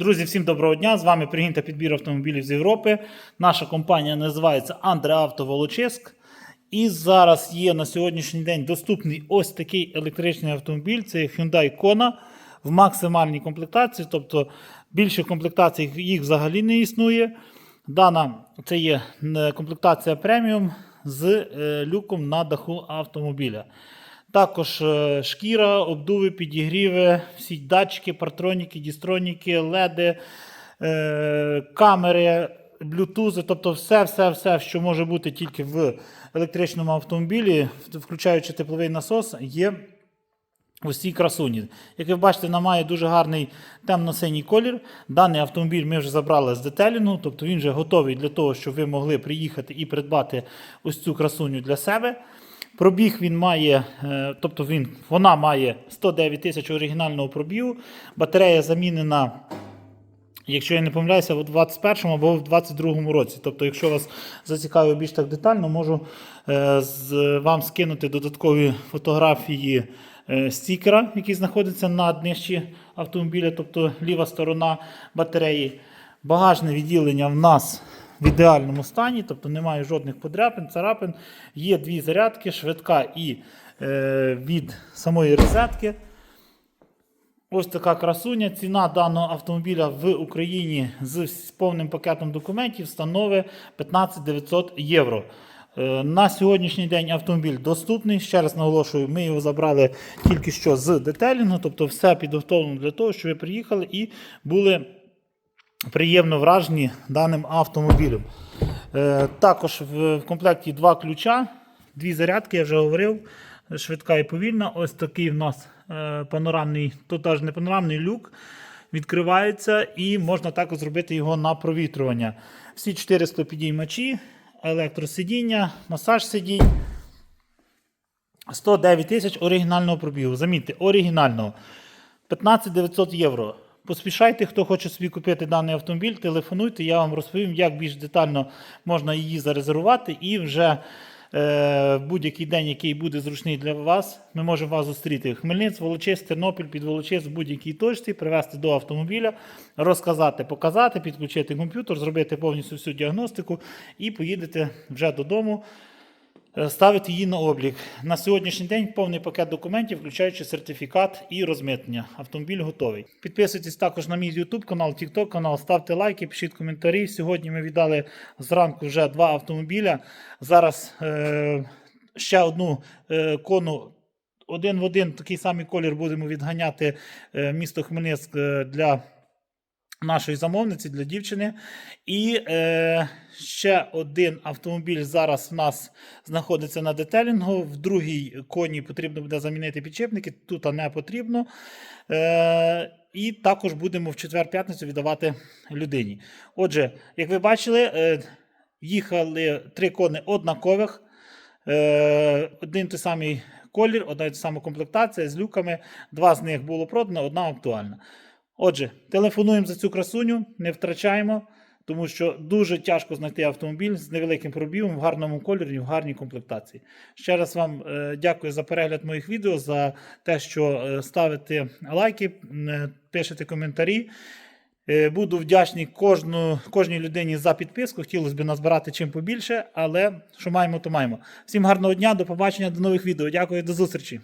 Друзі, всім доброго дня! З вами пригін та підбір автомобілів з Європи. Наша компанія називається Андреавто Волочиск. І зараз є на сьогоднішній день доступний ось такий електричний автомобіль. Це Hyundai Kona в максимальній комплектації, тобто більше комплектацій їх взагалі не існує. Дана це є е, комплектація преміум з е, люком на даху автомобіля. Також е, шкіра, обдуви, підігріви, всі датчики, партроніки, дістроніки, леди, е, камери, блютузи, тобто все, все, все, що може бути тільки в електричному автомобілі, включаючи тепловий насос, є ось цій красуні. Як ви бачите, вона має дуже гарний темно-синій колір. Даний автомобіль ми вже забрали з детелінгу, тобто він вже готовий для того, щоб ви могли приїхати і придбати ось цю красуню для себе. Пробіг він має, е, тобто він, вона має 109 тисяч оригінального пробігу. Батарея замінена, якщо я не помиляюся, в 21 або в 22 році. Тобто, якщо вас зацікавить більш так детально, можу е, вам скинути додаткові фотографії е, стікера, який знаходиться на днищі автомобіля, тобто ліва сторона батареї. Багажне відділення в нас в ідеальному стані, тобто немає жодних подряпин, царапин. Є дві зарядки, швидка і е, від самої розетки. Ось така красуня. Ціна даного автомобіля в Україні з повним пакетом документів становить 15 900 євро. Е, На сьогоднішній день автомобіль доступний. Ще раз наголошую, ми його забрали тільки що з детелінгу, тобто все підготовлено для того, щоб ви приїхали і були приємно вражені даним автомобілем. Е, Також в комплекті два ключа, дві зарядки, я вже говорив, швидка і повільна. Ось такий в нас е, панорамний, тут навіть не панорамний люк. Відкривається і можна також зробити його на провітрювання. Всі 400 підіймачі, електросидіння, масаж сидінь. 109 тисяч оригінального пробігу. Замітьте, оригінального. 15 900 євро. Поспішайте, хто хоче собі купити даний автомобіль, телефонуйте, я вам розповім, як більш детально можна її зарезервувати. І вже е, будь-який день, який буде зручний для вас, ми можемо вас зустріти. Хмельницьк, Волочиськ, Тернопіль, під Волочиськ в будь-якій точці, привезти до автомобіля, розказати, показати, підключити комп'ютер, зробити повністю всю діагностику і поїдете вже додому. Е, Ставити її на облік. На сьогоднішній день повний пакет документів, включаючи сертифікат і розмитнення. Автомобіль готовий. Підписуйтесь також на мій YouTube канал, TikTok канал, ставте лайки, пишіть коментарі. Сьогодні ми віддали зранку вже два автомобіля. Зараз е, ще одну е, кону. Один в один такий самий колір будемо відганяти е, місто Хмельницьк е, для нашої замовниці для дівчини. І е, ще один автомобіль зараз в нас знаходиться на детелінгу. В другій коні потрібно буде замінити підчепники, тут не потрібно. Е, і також будемо в четвер-п'ятницю віддавати людині. Отже, як ви бачили, е, їхали три кони однакових. Е, один той самий колір, одна й та сама комплектація з люками. Два з них було продано, одна актуальна. Отже, телефонуємо за цю красуню, не втрачаємо, тому що дуже тяжко знайти автомобіль з невеликим пробігом, в гарному кольорі, в гарній комплектації. Ще раз вам е, дякую за перегляд моїх відео, за те, що е, ставите лайки, е, пишете коментарі. Буду вдячний кожну, кожній людині за підписку. Хотілося б назбирати чим побільше, але що маємо, то маємо. Всім гарного дня, до побачення, до нових відео. Дякую, до зустрічі.